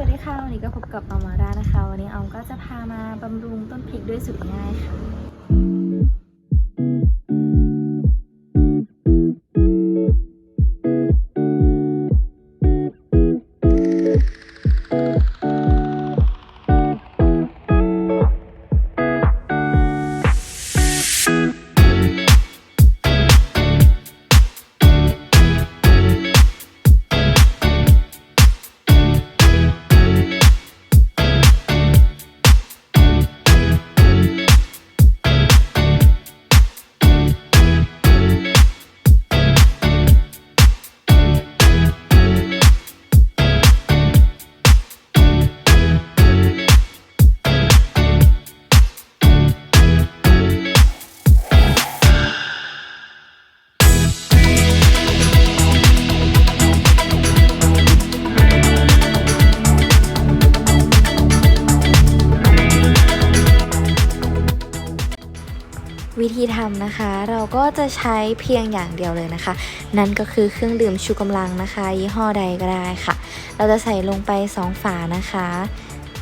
สวัสดีค่ะ วันนี้ก็พบกับออมมารานะคะ วันนี้ออมก็จะพามาบำรุงต้นพริกด้วยสูตรง่ายค่ะ วิธีทำนะคะ เราก็จะใช้เพียงอย่างเดียวเลยนะคะ นั่นก็คือเครื่องดื่มชูกำลังนะคะ ยี่ห้อใดก็ได้ค่ะ เราจะใส่ลงไป 2 ฝานะคะ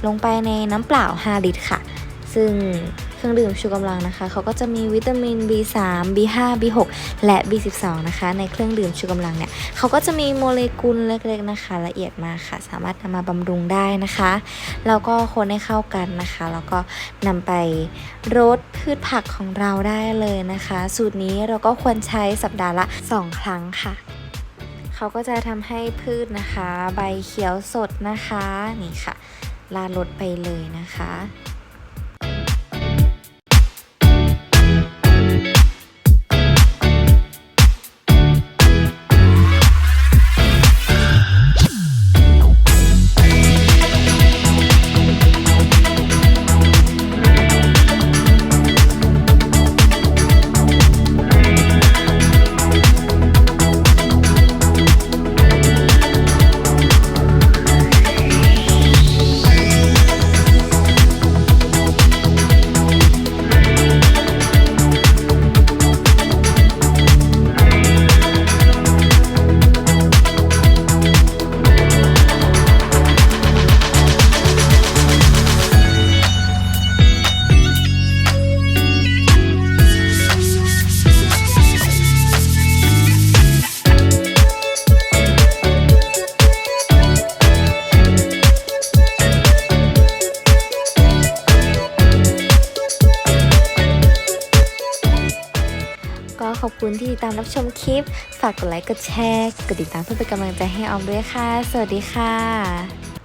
ลงไปในน้ำเปล่า 5 ลิตรค่ะ ซึ่ง เครื่องดื่มชูกำลังนะคะ เขาก็จะมีวิตามิน B3 B5 B6 และ B12 นะคะ ในเครื่องดื่มชูกำลังเนี่ย เขาก็จะมีโมเลกุลเล็กๆนะคะ ละเอียดมากค่ะ สามารถนำมาบำรุงได้นะคะ แล้วก็คนให้เข้ากันนะคะ แล้วก็นำไปรดพืชผักของเราได้เลยนะคะ สูตรนี้เราก็ควรใช้สัปดาห์ละ 2 ครั้งค่ะเขาก็จะทำให้พืชนะคะ ใบเขียวสดนะคะ นี่ค่ะลาดลดไปเลยนะคะ อบคุณที่ติดตามรับชมคลิป ฝากกดไลค์ กดแชร์ กดติดตามเพื่อเป็นกำลังใจให้ออมด้วยค่ะ สวัสดีค่ะ